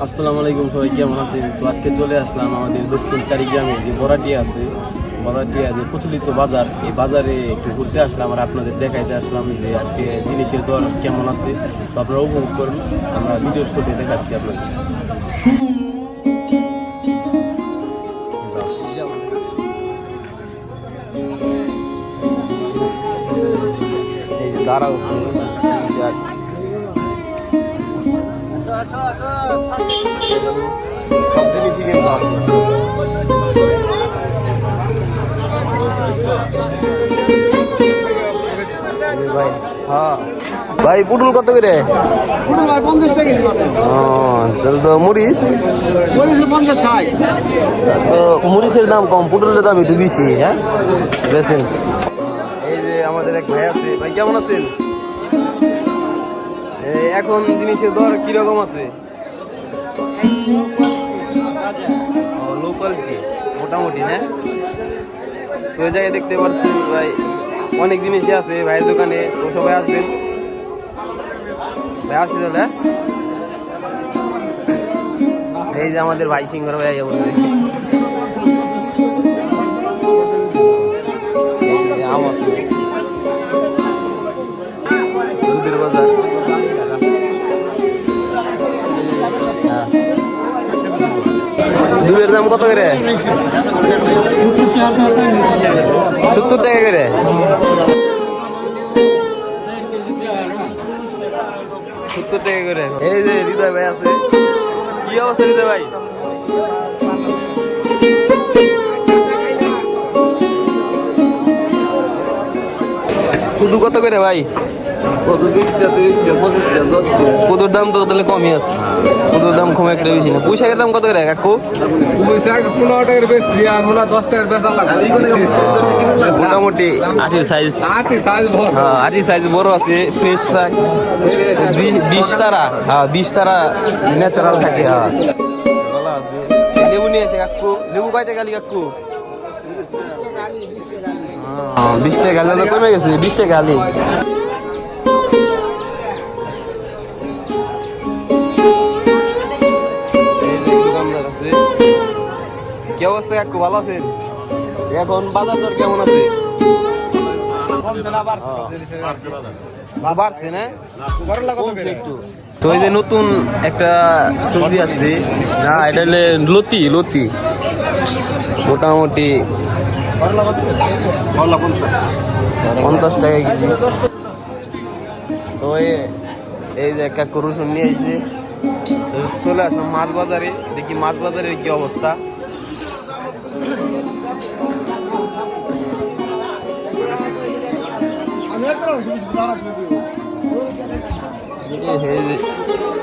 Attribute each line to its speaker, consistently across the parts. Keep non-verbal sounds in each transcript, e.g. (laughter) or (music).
Speaker 1: আসসালামু আলাইকুম সবাই, কেমন আছেন? তো আজকে চলে আসলাম আমাদের দক্ষিণ চারিগ্রামে যে বরাটিয়া আছে। বরাটিয়া যে প্রচলিত বাজার, এই বাজারে একটু ঘুরতে আসলাম আর আপনাদের দেখাইতে আসলাম যে আজকে জিনিসের দর কেমন আছে। তো আপনারা উপভোগ করুন, আমরা ভিডিওর ছবি দেখাচ্ছি আপনাদের। এই যে দাঁড়া হচ্ছে সব জিনিসই কিন্তু আছে ভাই হ্যাঁ ভাই পুটুল কত করে?
Speaker 2: পুরো ভাই পঞ্চাশ টাকা কেজি
Speaker 1: তাহলে তো মরিচ।
Speaker 2: পঞ্চাশ ষাট।
Speaker 1: তো মরিচের দাম কম পুটুলের দাম একটু বেশি হ্যাঁ? বেছেন এই যে আমাদের এক ভাই আছে। ভাই কেমন আছেন? এখন জিনিসের দর কীরকম আছে? লো মোটামুটি, না? তো এই জায়গায় দেখতে পাচ্ছেন ভাই, অনেক জিনিসই আছে ভাইয়ের দোকানে, তো সবাই আসবেন। ভাই, আসি তাহলে হ্যাঁ? এই যে আমাদের ভাই সিংহর ভাই আইয়া দুধের দাম কত করে? সত্তর টাকা করে। সত্তর টাকা করে। এই যে হৃদয় ভাই আছে। কি অবস্থা হৃদয় ভাই? কুদু কত করে ভাই? কুদুর দাম তো তাহলে কমই আছে? কুদুর দাম কমে একটা বেশি না। দাম কত করে? কাকু?
Speaker 2: পনেরো টাকার বেশি আর মনে দশ টাকার বেচা লাগবে।
Speaker 1: মোটামুটি আটির সাইজ
Speaker 2: সাইজ
Speaker 1: হ্যাঁ আটির সাইজ বড় আছে ফ্রেশ শাক। বিশ তারা। হ্যাঁ বিশ তারা ন্যাচারাল থাকে হ্যাঁ। লেবু নিয়ে আছে কাকু। লেবু কয় টাকা আলি কাকু? হ্যাঁ, বিশ টাকা আলি কমে গেছে বিশ টাকা আলি কি অবস্থা, কাকু? ভালো আছেন? এখন বাজার দর কেমন আছে? বাড়ছে না? একটু তো এই যে নতুন একটা সবজি আসছে। না, এটা হলে লতি লতি। মোটামুটি পঞ্চাশ টাকা কেজি। তো এই- যে একটা রসুন নিয়ে এসেছে তো চলে আসলাম মাছ বাজারে, দেখি মাছ বাজারের কি অবস্থা।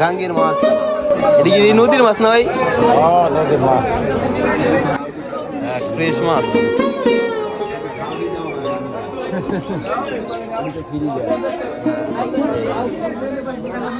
Speaker 1: গাঙ্গের মাছ। এটা কি নদীর মাছ না ভাই? মাছ। ফ্রেশ মাছ। (laughs)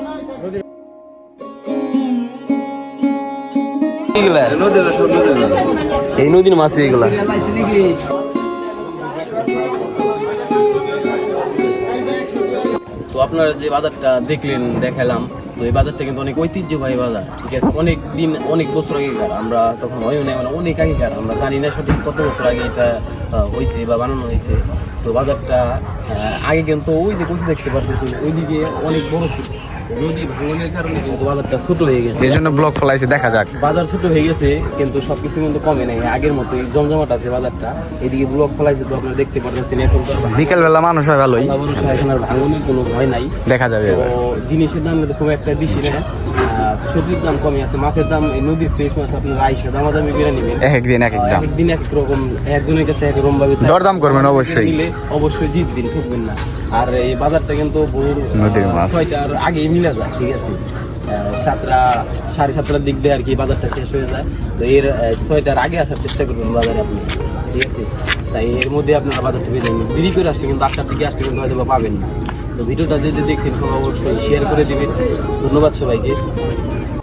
Speaker 1: এই নদীর মাছ এগুলা। তো আপনারা যে বাজারটা দেখলেন, দেখালাম, তো এই বাজারটা কিন্তু অনেক ঐতিহ্যবাহী বাজার, ঠিক আছে? অনেক দিন, অনেক বছর আগেকার, আমরা তখন হয়ও নাই মানে অনেক আগেকার, আমরা জানি না সঠিক কত বছর আগে এটা হয়েছে বা বানানো হয়েছে। তো বাজারটা আগে কিন্তু ওই বসে দেখতে পারতেছি ওইদিকে অনেক বড় ছিল। নদী ভাঙনের কারণে কিন্তু বাজারটা ছোট হয়ে গেছে।
Speaker 2: এই জন্য ব্লক ফলাইছে দেখা যাক।
Speaker 1: বাজার ছোট হয়ে গেছে কিন্তু সবকিছু কিন্তু কমে নাই। আগের মতো জমজমাট আছে বাজারটা। এদিকে ব্লক ফলাইছে তো আপনারা দেখতে পারতেছেন এখন
Speaker 2: বিকেল বেলা মানুষ হয় ভালোই।
Speaker 1: মানুষ এখন আর ভাঙনের কোনো ভয় নাই।
Speaker 2: দেখা যাবে
Speaker 1: তো জিনিসের দাম খুব একটা বেশি না। সবজির দাম কমই আছে মাছের দাম এই নদীর ফ্রেশ মাছ আপনার আইসা দামাদামি করে নেবেন।
Speaker 2: এক একদিন এক একদম
Speaker 1: একদিন এক রকম একজনের কাছে এক রকম ভাবে
Speaker 2: দরদাম করবেন অবশ্যই।
Speaker 1: দিলে অবশ্যই জিতবেন ঠকবেন না। আর এই বাজারটা কিন্তু ভোর
Speaker 2: নদীর মাছ।
Speaker 1: ছয়টার আগে মিলে যায় ঠিক আছে? সাতটা সাড়ে সাতটার দিক দিয়ে আর কি বাজারটা শেষ হয়ে যায়। তো এর ছয়টার আগে আসার চেষ্টা করবেন বাজারে আপনি ঠিক আছে? তাই এর মধ্যে আপনারা বাজারটা পেয়ে যাবেন দেরি করে আসলে কিন্তু আটটার দিকে আসলে কিন্তু হয়তো পাবেন না। তো ভিডিওটা যদি দেখছেন অবশ্যই শেয়ার করে দেবেন। ধন্যবাদ সবাইকে।